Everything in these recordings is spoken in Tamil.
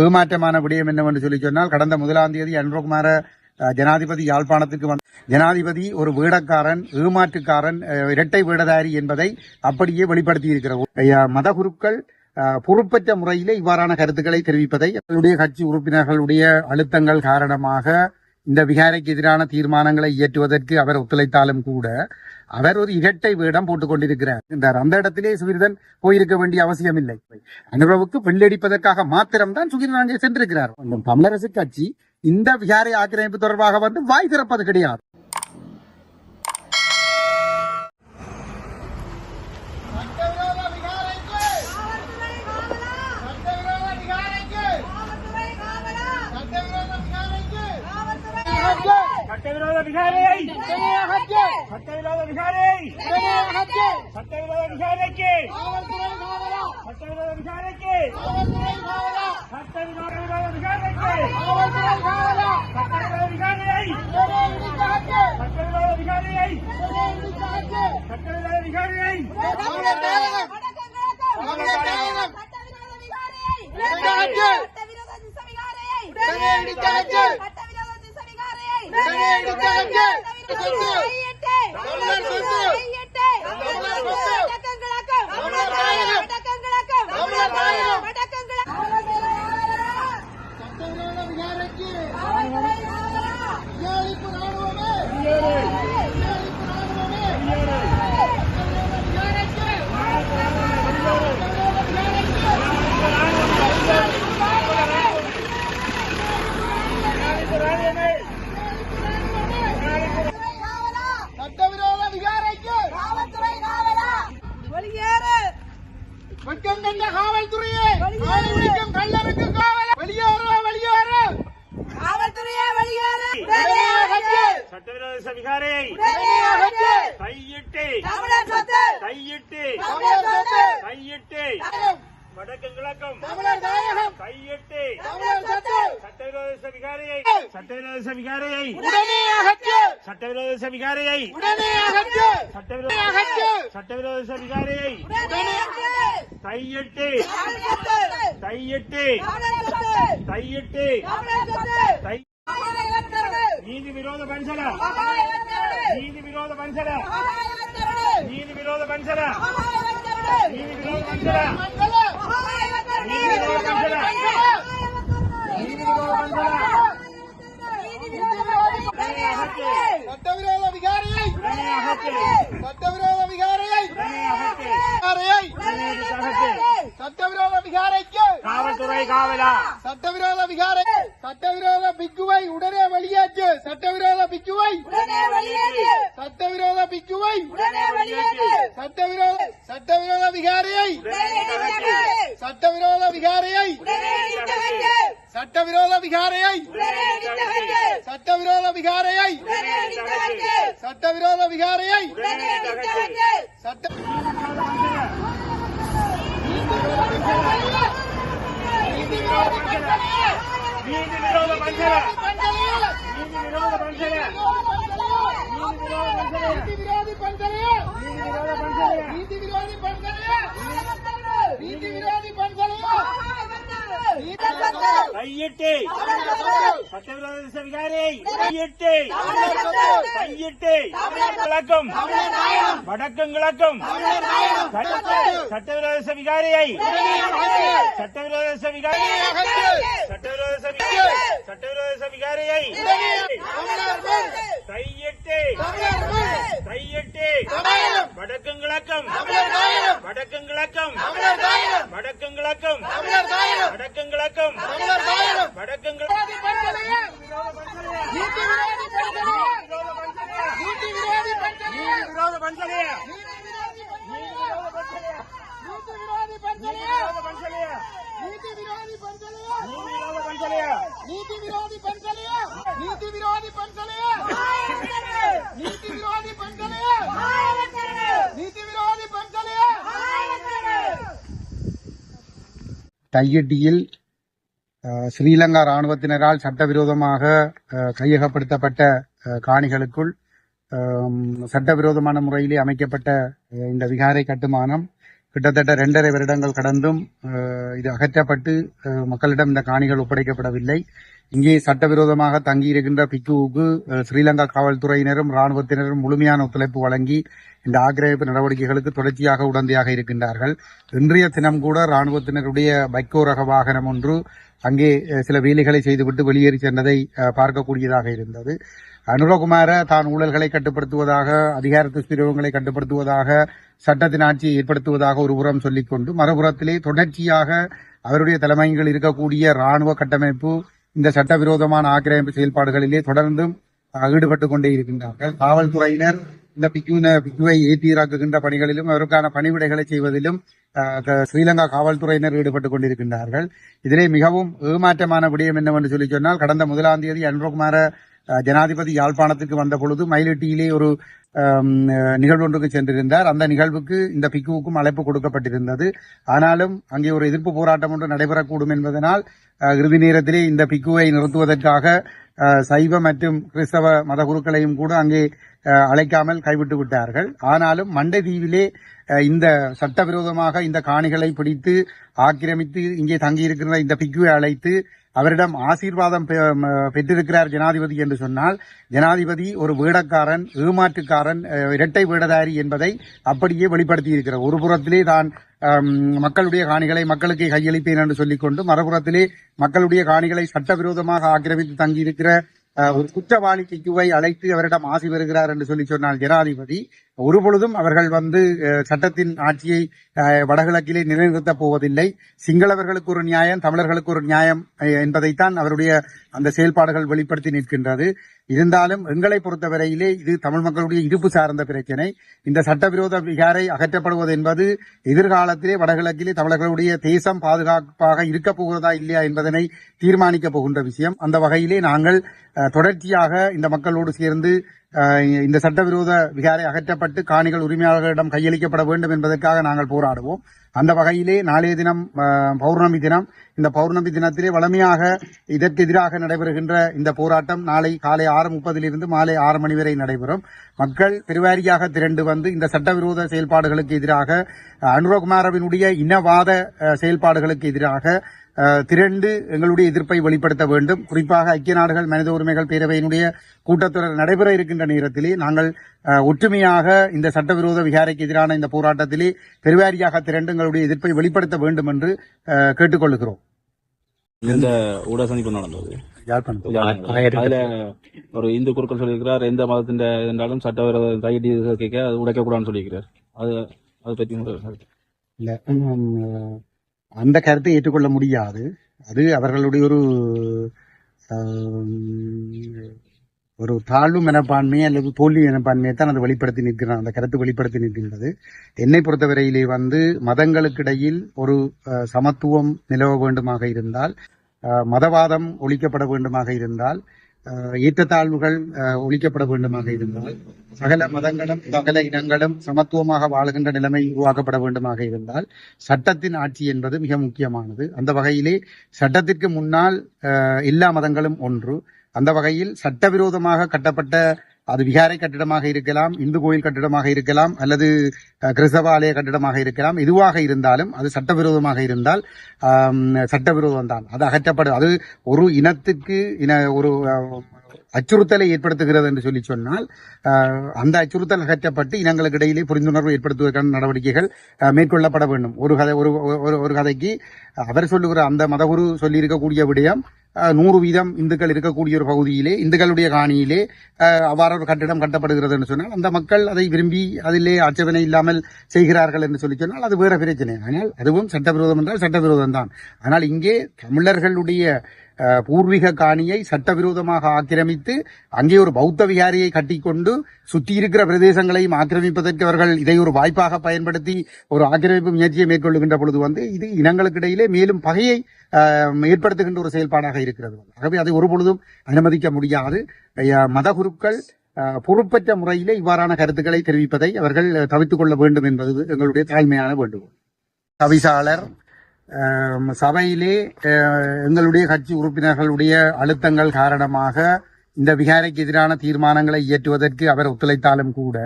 ஏமாற்றமான விடயம் என்னவென்று சொல்லி சொன்னால் கடந்த முதலாம் தேதி அன்பகுமார ஜனாதிபதி யாழ்ப்பாணத்துக்கு வந்த ஜனாதிபதி ஒரு வீடக்காரன் ஏமாற்றுக்காரன் அஹ், இரட்டை வீடதாரி என்பதை அப்படியே வெளிப்படுத்தி இருக்கிற மதகுருக்கள் அஹ், பொறுப்பற்ற முறையிலே இவ்வாறான கருத்துக்களை தெரிவிப்பதை அவர்களுடைய கட்சி உறுப்பினர்களுடைய அழுத்தங்கள் காரணமாக இந்த விகாரைக்கு எதிரான தீர்மானங்களை இயற்றுவதற்கு அவர் ஒத்துழைத்தாலும் கூட அவர் ஒரு இரட்டை வேடம் போட்டுக் கொண்டிருக்கிறார். என்றார். அந்த இடத்திலே சுகிர்தன் போயிருக்க வேண்டிய அவசியம் இல்லை அனுபவுக்கு வெள்ளடிப்பதற்காக மாத்திரம்தான் சுகிர்தன் அங்கே சென்றிருக்கிறார். தமிழரசு கட்சி இந்த விகாரை ஆக்கிரமிப்பு தொடர்பாக வந்து வாய் திறப்பது கிடையாது. विरोध अधिकार है सत्य विरोध अधिकार है सत्य विरोध अधिकार है के सत्य विरोध अधिकार है के सत्य विरोध अधिकार है के सत्य विरोध अधिकार है सत्य विरोध अधिकार है सत्य विरोध अधिकार है सत्य विरोध अधिकार है சட்டவிரோத விகாரையை சட்டவிரோத விகாரைக்கு வெளியேறு வெட்கம் கண்ட காவல்துறையே ஆணை உடைக்கும் கள்ளருக்கு காவல் வெளியேறு வெளியேறு காவல்துறையே வெளியேறு சட்டவிரோத விகாரையை வெளியேறு கையிட்டு தமிழர் சொத்து. கையிட்டு. தமிழர் சொத்து. கையிட்டு. வடக்கு கிழக்கும். தமிழர் தாயகம். கையிட்டு. தமிழர் சொத்து. சட்டவிரோத விகாரையை சட்டவிரோத விகாரையை உடனே அகற்று. சட்டவிரோத விகாரையை உடனே அகற்று. சட்டவிரோத அகற்று. சட்டவிரோத விகாரையை கையிட்டு. கையிட்டு. கையிட்டு. கை நீதி விரோத பஞ்சல நீதி விரோத பஞ்சல நீதி விரோத பஞ்சல நீதி விரோத பஞ்சல நீதி விரோத பஞ்சல நீதி விரோத பஞ்சல உடனே அகற்று. சட்டவிரோத விகாரையை. உடனே அகற்று. சட்டவிரோத விகாரையை. உடனே அகற்று. விகாரையை. உடனே அகற்று. சட்டவிரோத விகாரைக்கு காவல்துறை காவலா? சட்டவிரோத விகாரை சட்டவிரோத பிக்குவை உடனே வெளியேற்று. சட்டவிரோத பிக்குவை சட்டவிரோத பிக்குவை சட்டவிரோத சட்டவிரோத விகாரையை சட்டவிரோத விகாரையை சட்டவிரோத விகாரையை சட்டவிரோத விகாரையை சட்டவிரோத விகாரையை சட்ட நீதி விரோத பஞ்சல நீதி விரோத பஞ்சல நீதி விரோதி பஞ்சலையா நீதி விரோத பஞ்சல நீதி விரோதி பஞ்சலையா நீதி விரோதி பஞ்சலையா கையிட்டு சட்டவிரோத விகாரை கையிட்டு கையிட்டு கிழக்கும் வடக்கும் கிழக்கும் சட்டவிரோத விகாரியை சட்டவிரோத விகாரி சட்டவிரோத சட்டவிரோத கையிட்டு கையிட்டு வடக்கும் கிழக்கும் வடக்கும் கிழக்கும் வடக்கும் கிழக்கும் வடக்கும் கிழக்கும் வடக்கும் விரோத பஞ்சலையா விரோத பஞ்சலையா நீதி விரோதி பஞ்சலையா விரோத பஞ்சலையா நீதி விரோதி பஞ்சலையா நீதி விரோதி பஞ்சலையா நீதி விரோதி பஞ்சலையா நீதி விரோதி பஞ்சலையா தையட்டியில் ஸ்ரீலங்கா இராணுவத்தினரால் சட்டவிரோதமாக அஹ், கையகப்படுத்தப்பட்ட அஹ், காணிகளுக்குள் சட்டவிரோதமான முறையிலே அமைக்கப்பட்ட இந்த விகாரை கட்டுமானம் கிட்டத்தட்ட இரண்டரை வருடங்கள் கடந்தும் இது அகற்றப்பட்டு அஹ், மக்களிடம் இந்த காணிகள் ஒப்படைக்கப்படவில்லை. இங்கே சட்டவிரோதமாக தங்கியிருக்கின்ற பிக்குவுக்கு ஸ்ரீலங்கா காவல்துறையினரும் ராணுவத்தினரும் முழுமையான ஒத்துழைப்பு வழங்கி இந்த ஆக்கிரமிப்பு நடவடிக்கைகளுக்கு தொடர்ச்சியாக உடந்தையாக இருக்கின்றார்கள். இன்றைய தினம் கூட ராணுவத்தினருடைய பைக்கோ ரக வாகனம் ஒன்று அங்கே சில வேலைகளை செய்துவிட்டு வெளியேறி சென்றதை பார்க்கக்கூடியதாக இருந்தது. அனுரகுமார தான் ஊழல்களை கட்டுப்படுத்துவதாக அதிகார துஷ்பிரயோகங்களை கட்டுப்படுத்துவதாக சட்டத்தின் ஆட்சியை ஏற்படுத்துவதாக ஒரு புறம் சொல்லிக்கொண்டு மறுபுறத்திலே தொடர்ச்சியாக அவருடைய தலைமையில் இருக்கக்கூடிய ராணுவ கட்டமைப்பு இந்த சட்டவிரோதமான ஆக்கிரமிப்பு செயல்பாடுகளிலே தொடர்ந்தும் ஈடுபட்டு ஈடுபட்டுக் கொண்டே இருக்கின்றார்கள். காவல்துறையினர் இந்த பிக்குவின பிக்யூவை ஏற்றியிறாக்குகின்ற பணிகளிலும் அவருக்கான பணிவிடைகளை செய்வதிலும் ஸ்ரீலங்கா காவல்துறையினர் ஈடுபட்டுக் கொண்டிருக்கின்றார்கள். இதிலே மிகவும் ஏமாற்றமான விடயம் என்னவென்று சொல்லி சொன்னால் கடந்த முதலாம் தேதி அனுரகுமார ஜனாதிபதி யாழ்ப்பாணத்துக்கு வந்த பொழுது மயிலிட்டியிலே ஒரு நிகழ்வு ஒன்றுக்கு சென்றிருந்தார். அந்த நிகழ்வுக்கு இந்த பிக்குவுக்கும் அழைப்பு கொடுக்கப்பட்டிருந்தது. ஆனாலும் அங்கே ஒரு எதிர்ப்பு போராட்டம் ஒன்று நடைபெறக்கூடும் என்பதனால் இறுதி நேரத்திலே இந்த பிக்குவை நிறுத்துவதற்காக சைவ மற்றும் கிறிஸ்தவ மத குருக்களையும் கூட அங்கே அழைக்காமல் கைவிட்டு விட்டார்கள். ஆனாலும் மண்டை தீவிலே இந்த சட்டவிரோதமாக இந்த காணிகளை பிடித்து ஆக்கிரமித்து இங்கே தங்கியிருக்கிற இந்த பிக்குவை அழைத்து அவரிடம் ஆசீர்வாதம் பெ- பெற்றிருக்கிறார் ஜனாதிபதி என்று சொன்னால் ஜனாதிபதி ஒரு வேடக்காரன் ஏமாற்றுக்காரன் இரட்டை வேடதாரி என்பதை அப்படியே வெளிப்படுத்தி இருக்கிறார் ஒரு புறத்திலே தான் மக்களுடைய காணிகளை மக்களுக்கு கையளிப்பேன் என்று சொல்லிக்கொண்டு மறுபுறத்திலே மக்களுடைய காணிகளை சட்டவிரோதமாக ஆக்கிரமித்து தங்கியிருக்கிற ஒரு குற்றவாளிக்கு கியூவை அழைத்து அவரிடம் ஆசி வருகிறார் என்று சொல்லி சொன்னால் ஜனாதிபதி ஒரு பொழுதும் அவர்கள் வந்து அஹ், சட்டத்தின் ஆட்சியை அஹ், வடகிழக்கிலே நிலைநிறுத்தப் போவதில்லை. சிங்களவர்களுக்கு ஒரு நியாயம் தமிழர்களுக்கு ஒரு நியாயம் அஹ், என்பதைத்தான் அவருடைய அந்த செயல்பாடுகள் வெளிப்படுத்தி நிற்கின்றது. இருந்தாலும் எங்களை பொறுத்தவரையிலே இது தமிழ் மக்களுடைய இருப்பு சார்ந்த பிரச்சனை. இந்த சட்டவிரோத விகாரை அகற்றப்படுவது என்பது எதிர்காலத்திலே வடகிழக்கிலே தமிழர்களுடைய தேசம் பாதுகாப்பாக இருக்கப் போகிறதா இல்லையா என்பதனை தீர்மானிக்கப் போகின்ற விஷயம். அந்த வகையிலே நாங்கள் தொடர்ச்சியாக இந்த மக்களோடு சேர்ந்து இந்த சட்டவிரோத விகாரை அகற்றப்பட்டு காணிகள் உரிமையாளர்களிடம் கையளிக்கப்பட வேண்டும் என்பதற்காக நாங்கள் போராடுவோம். அந்த வகையிலே நாளைய தினம் பௌர்ணமி தினம் இந்த பௌர்ணமி தினத்திலே வளமையாக இதற்கு எதிராக நடைபெறுகின்ற இந்த போராட்டம் நாளை காலை ஆறு முப்பதிலிருந்து மாலை ஆறு மணி வரை நடைபெறும். மக்கள் பெருவாரியாக திரண்டு வந்து இந்த சட்டவிரோத செயல்பாடுகளுக்கு எதிராக அனுரகுமாரவினுடைய இனவாத செயல்பாடுகளுக்கு எதிராக திரண்டு எங்களுடைய எதிர்ப்பை வெளிப்படுத்த வேண்டும். குறிப்பாக ஐக்கிய நாடுகள் மனித உரிமைகள் பேரவையினுடைய கூட்டத்தொடர் நடைபெற இருக்கின்ற நேரத்திலே நாங்கள் அஹ், ஒற்றுமையாக இந்த சட்டவிரோத விகாரைக்கு எதிரான இந்த போராட்டத்திலே பெருவாரியாக திரண்டு எங்களுடைய எதிர்ப்பை வெளிப்படுத்த வேண்டும் என்று அஹ், கேட்டுக்கொள்கிறோம். இந்த ஊடக சந்திப்பு நடந்தது? ஒரு இந்து குருக்கள் சொல்லியிருக்கிறார் எந்த மதத்தின் இருந்தாலும் சட்டவிரோத கையடி கேட்க அது உடைக்கக்கூடாதுன்னு சொல்லியிருக்கிறார். அது அதை பற்றி? இல்ல அந்த கருத்தை ஏற்றுக்கொள்ள முடியாது. அது அவர்களுடைய ஒரு ஒரு தாழ்வு மனப்பான்மை அல்லது தோல்வி மனப்பான்மையை தான் அது வெளிப்படுத்தி நிற்கிறான் அந்த கருத்து வெளிப்படுத்தி நிற்கின்றது. என்னை பொறுத்தவரையிலே வந்து மதங்களுக்கிடையில் ஒரு அஹ், சமத்துவம் நிலவ வேண்டுமாக இருந்தால் மதவாதம் ஒழிக்கப்பட வேண்டுமாக இருந்தால் ஈட்டத்தாழ்வுகள் அஹ், ஒழிக்கப்பட வேண்டுமாக இருந்தால் சகல மதங்களும் சகல இனங்களும் சமத்துவமாக வாழ்கின்ற நிலைமை உருவாக்கப்பட வேண்டுமாக இருந்தால் சட்டத்தின் ஆட்சி என்பது மிக முக்கியமானது. அந்த வகையிலே சட்டத்திற்கு முன்னால் எல்லா மதங்களும் ஒன்று. அந்த வகையில் சட்டவிரோதமாக கட்டப்பட்ட அது விகாரை கட்டிடமாக இருக்கலாம் இந்து கோயில் கட்டிடமாக இருக்கலாம் அல்லது கிறிஸ்தவ ஆலய கட்டிடமாக இருக்கலாம். எதுவாக இருந்தாலும் அது சட்டவிரோதமாக இருந்தால் சட்டவிரோதம் தான் அது அகற்றப்படும் அது ஒரு இனத்துக்கு இன ஒரு அச்சுறுத்தலை ஏற்படுத்துகிறது என்று சொல்லி சொன்னால் அந்த அச்சுறுத்தல் அகற்றப்பட்டு இனங்களுக்கு இடையிலே புரிந்துணர்வு ஏற்படுத்துவதற்கான நடவடிக்கைகள் மேற்கொள்ளப்பட வேண்டும். ஒரு கதை ஒரு ஒரு- ஒரு கதைக்கு அவர் சொல்லுகிற அந்த மதகுரு சொல்லியிருக்கக்கூடிய விடயம் நூறு வீதம் இந்துக்கள் இருக்கக்கூடிய ஒரு பகுதியிலே இந்துக்களுடைய காணியிலே அவ்வாறு ஒரு கட்டிடம் கட்டப்படுகிறது என்று சொன்னால் அந்த மக்கள் அதை விரும்பி அதிலே ஆட்சேபனை இல்லாமல் செய்கிறார்கள் என்று சொல்லி சொன்னால் அது வேற பிரச்சனை. ஆனால் அதுவும் சட்டவிரோதம் என்றால் சட்டவிரோதம் தான் ஆனால் இங்கே தமிழர்களுடைய பூர்வீக காணியை சட்டவிரோதமாக ஆக்கிரமித்து அங்கே ஒரு பௌத்த விகாரியை கட்டிக்கொண்டு சுற்றி இருக்கிற பிரதேசங்களையும் ஆக்கிரமிப்பதற்கு அவர்கள் இதை ஒரு வாய்ப்பாக பயன்படுத்தி ஒரு ஆக்கிரமிப்பு முயற்சியை மேற்கொள்ளுகின்ற பொழுது வந்து இது இனங்களுக்கு இடையிலே மேலும் பகையை ஏற்படுத்துகின்ற ஒரு செயல்பாடாக இருக்கிறது. ஆகவே அதை ஒரு பொழுதும் அனுமதிக்க முடியாது. மத மதகுருக்கள் பொறுப்பற்ற முறையிலே இவ்வாறான கருத்துக்களை தெரிவிப்பதை அவர்கள் தவித்துக் கொள்ள வேண்டும் என்பது எங்களுடைய தாழ்மையான வேண்டுகோள். தவிசாளர் சபையிலே எங்களுடைய கட்சி உறுப்பினர்களுடைய அழுத்தங்கள் காரணமாக இந்த விகாரைக்கு எதிரான தீர்மானங்களை இயற்றுவதற்கு அவர் ஒத்துழைத்தாலும் கூட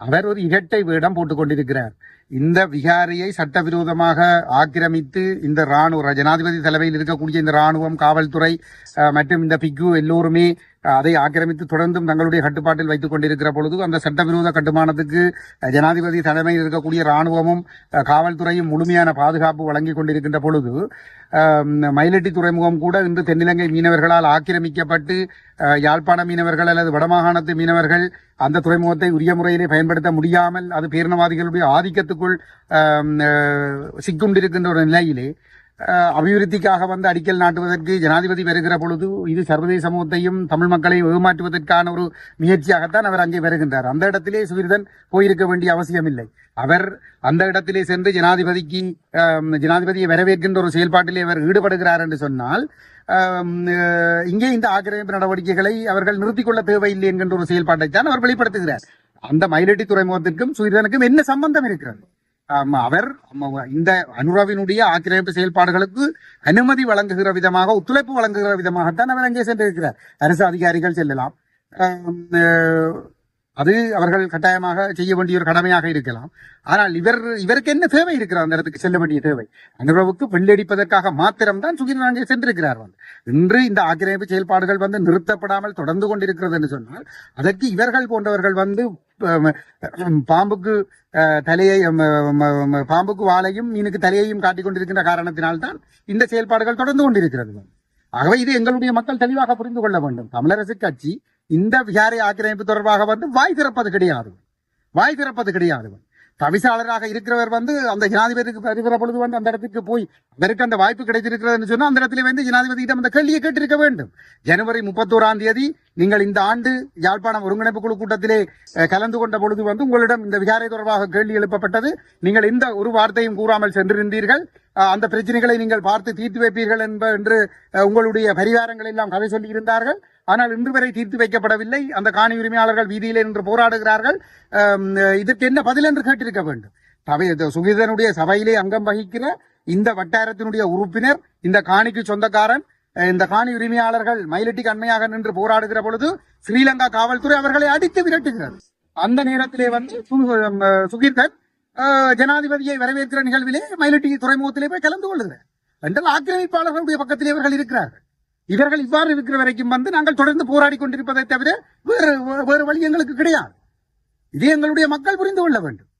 அவர் ஒரு இரட்டை வேடம் போட்டுக்கொண்டிருக்கிறார் இந்த விகாரியை சட்டவிரோதமாக ஆக்கிரமித்து இந்த ராணுவ ஜனாதிபதி தலைமையில் இருக்கக்கூடிய இந்த ராணுவம் காவல்துறை மற்றும் இந்த பிக்கு எல்லோருமே அதை ஆக்கிரமித்து தொடர்ந்தும் தங்களுடைய கட்டுப்பாட்டில் வைத்துக் கொண்டிருக்கிற பொழுது அந்த சட்டவிரோத கட்டுமானத்துக்கு ஜனாதிபதி தலைமையில் இருக்கக்கூடிய ராணுவமும் காவல்துறையும் முழுமையான பாதுகாப்பு வழங்கி கொண்டிருக்கின்ற பொழுது மயிலட்டி துறைமுகம் கூட இன்று தென்னிலங்கை மீனவர்களால் ஆக்கிரமிக்கப்பட்டு யாழ்ப்பாண மீனவர்கள் அல்லது வடமாகாணத்து மீனவர்கள் அந்த துறைமுகத்தை உரிய முறையிலே பயன்படுத்த முடியாமல் அது பேரினவாதிகளுடைய ஆதிக்கத்துக்குள் சிக்குண்டிருக்கின்ற ஒரு நிலையிலே அபிவிருத்திக்காக வந்து அடிக்கல் நாட்டுவதற்கு ஜனாதிபதி வருகிற பொழுது இது சர்வதேச சமூகத்தையும் தமிழ் மக்களையும் ஏமாற்றுவதற்கான ஒரு முயற்சியாகத்தான் அவர் அங்கே வருகின்றார். அந்த இடத்திலே சுவீர்தன் போயிருக்க வேண்டிய அவசியமில்லை. அவர் அந்த இடத்திலே சென்று ஜனாதிபதிக்கு ஜனாதிபதியை வரவேற்கின்ற ஒரு செயல்பாட்டிலே அவர் ஈடுபடுகிறார் என்று சொன்னால் இங்கே இந்த ஆக்கிரமிப்பு நடவடிக்கைகளை அவர்கள் நிறுத்திக்கொள்ள தேவையில்லை என்கின்ற ஒரு செயல்பாட்டை தான் அவர் வெளிப்படுத்துகிறார். அந்த மயிலட்டி துறைமுகத்திற்கும் சுவீர்தனுக்கும் என்ன சம்பந்தம் இருக்கிறது? அவர் இந்த அனுராவினுடைய ஆக்கிரமிப்பு செயல்பாடுகளுக்கு அனுமதி வழங்குகிற விதமாக ஒத்துழைப்பு வழங்குகிற விதமாகத்தான் அவர் அங்கே சென்றிருக்கிறார். அரசு அதிகாரிகள் செல்லலாம். அஹ், அது அவர்கள் கட்டாயமாக செய்ய வேண்டிய ஒரு கடமையாக இருக்கலாம். ஆனால் இவர் இவருக்கு என்ன தேவை இருக்கிறார் அந்த இடத்துக்கு செல்ல வேண்டிய தேவை. அனுரவுக்கு வெள்ளடிப்பதற்காக மாத்திரம்தான் தான் அங்கே சென்றிருக்கிறார் வந்து. இன்று இந்த ஆக்கிரமிப்பு செயல்பாடுகள் வந்து நிறுத்தப்படாமல் தொடர்ந்து கொண்டிருக்கிறது என்று சொன்னால் அதற்கு இவர்கள் போன்றவர்கள் வந்து பாம்புக்கு தலையை பாம்புக்கு வாளையும் மீனுக்கு தலையையும் காட்டிக் கொண்டிருக்கின்ற காரணத்தினால்தான் இந்த செயல்பாடுகள் தொடர்ந்து கொண்டிருக்கிறது ஆகவே இது எங்களுடைய மக்கள் தெளிவாக புரிந்து கொள்ள வேண்டும். தமிழரசு கட்சி இந்த விகாரை ஆக்கிரமிப்பு தொடர்பாக வந்து வாய் திறப்பது கிடையாது. வாய் திறப்பது கிடையாது. தவிசாளராக இருக்கிறவர் வந்து அந்த ஜனாதிபதிக்கு வருகிற பொழுது வந்து அந்த இடத்துக்கு போய் அவருக்கு அந்த வாய்ப்பு கிடைத்திருக்கிறதுன்னு சொன்னால் அந்த இடத்துல வந்து ஜனாதிபதியிடம் அந்த கேள்வியை கேட்டிருக்க வேண்டும். ஜனவரி முப்பத்தோராம் தேதி நீங்கள் இந்த ஆண்டு யாழ்ப்பாணம் ஒருங்கிணைப்பு குழு கூட்டத்திலே கலந்து கொண்ட பொழுது வந்து உங்களிடம் இந்த விகாரை தொடர்பாக கேள்வி எழுப்பப்பட்டது. நீங்கள் இந்த ஒரு வார்த்தையும் கூறாமல் சென்றிருந்தீர்கள். அந்த பிரச்சனைகளை நீங்கள் பார்த்து தீர்த்து வைப்பீர்கள் என்ப என்று உங்களுடைய பரிவாரங்கள் எல்லாம் கதை சொல்லி இருந்தார்கள் ஆனால் இன்று வரை தீர்த்து வைக்கப்படவில்லை. அந்த காணி உரிமையாளர்கள் வீதியிலே நின்று போராடுகிறார்கள். இதற்கு என்ன பதில் என்று கேட்டிருக்க வேண்டும். சபை சுகிதனுடைய சபையிலே அங்கம் வகிக்கிற இந்த வட்டாரத்தினுடைய உறுப்பினர் இந்த காணிக்கு சொந்தக்காரன் இந்த காணி உரிமையாளர்கள் மயிலட்டிக்கு அண்மையாக நின்று போராடுகிற பொழுது ஸ்ரீலங்கா காவல்துறை அவர்களை அடித்து விரட்டுகிறது. அந்த நேரத்திலே வந்து சு- சுகீர்தன் ஜனாதிபதியை வரவேற்கிற நிகழ்விலே மயிலட்டி துறைமுகத்திலே போய் கலந்து கொள்ளுகிறார் என்றால் ஆக்கிரமிப்பாளர்களுடைய பக்கத்திலே இவர்கள் இருக்கிறார்கள். இவர்கள் இவ்வாறு இருக்கிற வரைக்கும் வந்து நாங்கள் தொடர்ந்து போராடி கொண்டிருப்பதை தவிர வேறு வேறு வழி எங்களுக்கு கிடையாது. இது எங்களுடைய மக்கள் புரிந்து கொள்ள வேண்டும்.